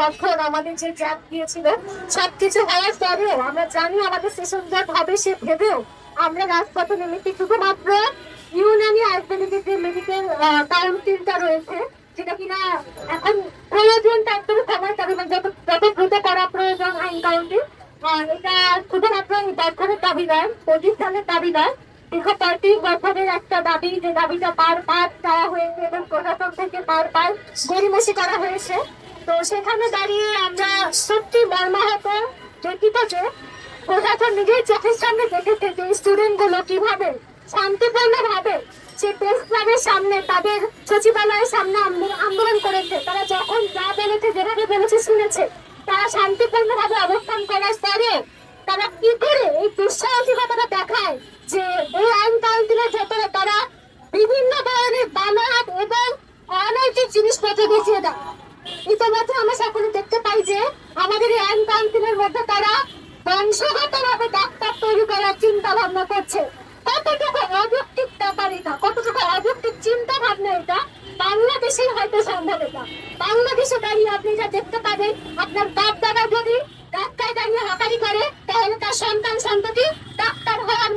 তখন আমাদের যে জ্যাব দিয়েছিল সবকিছু হওয়ার পরেও আমরা জানি আমাদের সেশন জট হবে সে ভেবেও আমরা রাজপথে নেমেছি শুধুমাত্র ইউনানি আইসোলেটেড যে মেডিকেল কাউন্সিলটা রয়েছে, যেটা কিনা এখন প্রয়োজন তার তো সময় তবে যত যত দ্রুত করা প্রয়োজন আইন কাউন্সিল এটা শুধুমাত্র বছরের দাবি নয় প্রতিষ্ঠানের দাবি নয় দীর্ঘ পঁয়ত্রিশ বছরের একটা দাবি, যে দাবিটা পার পার দেওয়া হয়েছে এবং প্রশাসন থেকে পার পার গড়িমসি করা হয়েছে। তো সেখানে দাঁড়িয়ে আমরা সত্যি মর্মাহত ব্যতীত যে প্রশাসন নিজের চোখের সামনে দেখেছে যে স্টুডেন্টগুলো কীভাবে শান্তিপূর্ণ ভাবে সে প্রেস ক্লাবের সামনে, তাদের সচিবালয়ের সামনে আন্দো- আন্দোলন করেছে, তারা যখন যা বলেছে, যেভাবে বলেছে, শুনেছে, তারা শান্তিপূর্ণ ভাবে অবস্থান করার পরে তারা কি করে এই দুঃসাহসিকতাটা দেখায় যে এই আইন কাউন্সিলের ভেতরে তারা বিভিন্ন ধরনের বানাত এবং অনৈতিক জিনিসপত্র দেখিয়ে দেয়? ইতিমধ্যে আমরা সকলে দেখতে পাই যে আমাদের এই আইন কাউন্সিলের মধ্যে তারা বংশগতভাবে ডাক্তার তৈরি করার চিন্তা ভাবনা করছে। কতটুকু অযৌক্তিক ব্যাপার এটা? কতটুকু অযৌক্তিক চিন্তা ভাবনা এটা? বাংলাদেশে হয়তো সম্ভব এটা। বাংলাদেশে দাঁড়িয়ে আপনি যা দেখতে পাবেন, আপনার বাপ দাদা যদি ডাক্তার দাঁড়িয়ে হাঁকারি করে, তাহলে তার সন্তান সন্ততি ডাক্তার হওয়ার